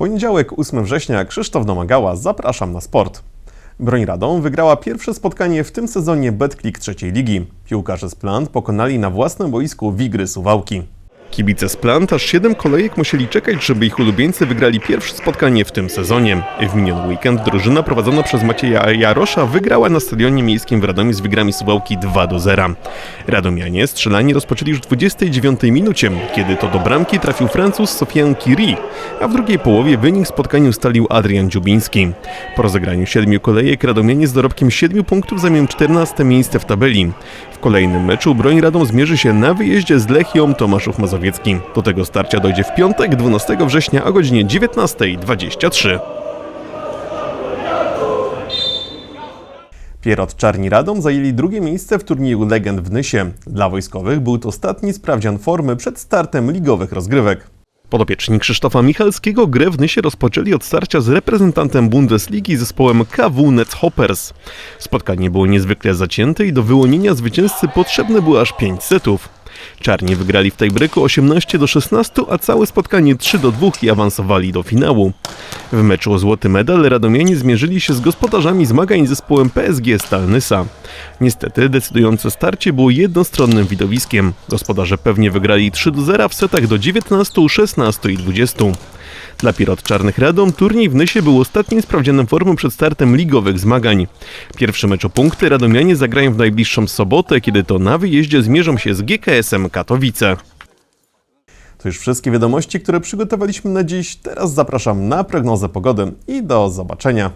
Poniedziałek, 8 września, Krzysztof Domagała, zapraszam na sport. Broń Radom wygrała pierwsze spotkanie w tym sezonie Betclick trzeciej ligi. Piłkarze z Plant pokonali na własnym boisku Wigry Suwałki. Kibice z Plant aż 7 kolejek musieli czekać, żeby ich ulubieńcy wygrali pierwsze spotkanie w tym sezonie. W miniony weekend drużyna prowadzona przez Macieja Jarosza wygrała na stadionie miejskim w Radomiu z Wigrami Suwałki 2 do 0. Radomianie strzelanie rozpoczęli już w 29 minucie, kiedy to do bramki trafił Francuz Sofian Curie, a w drugiej połowie wynik spotkania ustalił Adrian Dziubiński. Po rozegraniu siedmiu kolejek Radomianie z dorobkiem 7 punktów zajmują 14 miejsce w tabeli. W kolejnym meczu Broń Radom zmierzy się na wyjeździe z Lechią Tomaszów Mazowiecki. Do tego starcia dojdzie w piątek 12 września o godzinie 19.23. Pierot Czarni Radom zajęli drugie miejsce w turnieju Legend w Nysie. Dla wojskowych był to ostatni sprawdzian formy przed startem ligowych rozgrywek. Podopieczni Krzysztofa Michalskiego grę w Nysie rozpoczęli od starcia z reprezentantem Bundesligi zespołem KW Netzhoppers. Spotkanie było niezwykle zacięte i do wyłonienia zwycięzcy potrzebne było aż 5 setów. Czarni wygrali w tiebreaku 18 do 16, a całe spotkanie 3 do 2 i awansowali do finału. W meczu o złoty medal radomianie zmierzyli się z gospodarzami zmagań zespołem PSG Stalnysa. Niestety decydujące starcie było jednostronnym widowiskiem. Gospodarze pewnie wygrali 3 do 0 w setach do 19, 16 i 20. Dla Pirot Czarnych Radom turniej w Nysie był ostatnim sprawdzianem formy przed startem ligowych zmagań. Pierwszy mecz o punkty radomianie zagrają w najbliższą sobotę, kiedy to na wyjeździe zmierzą się z GKS-em Katowice. To już wszystkie wiadomości, które przygotowaliśmy na dziś. Teraz zapraszam na prognozę pogody i do zobaczenia.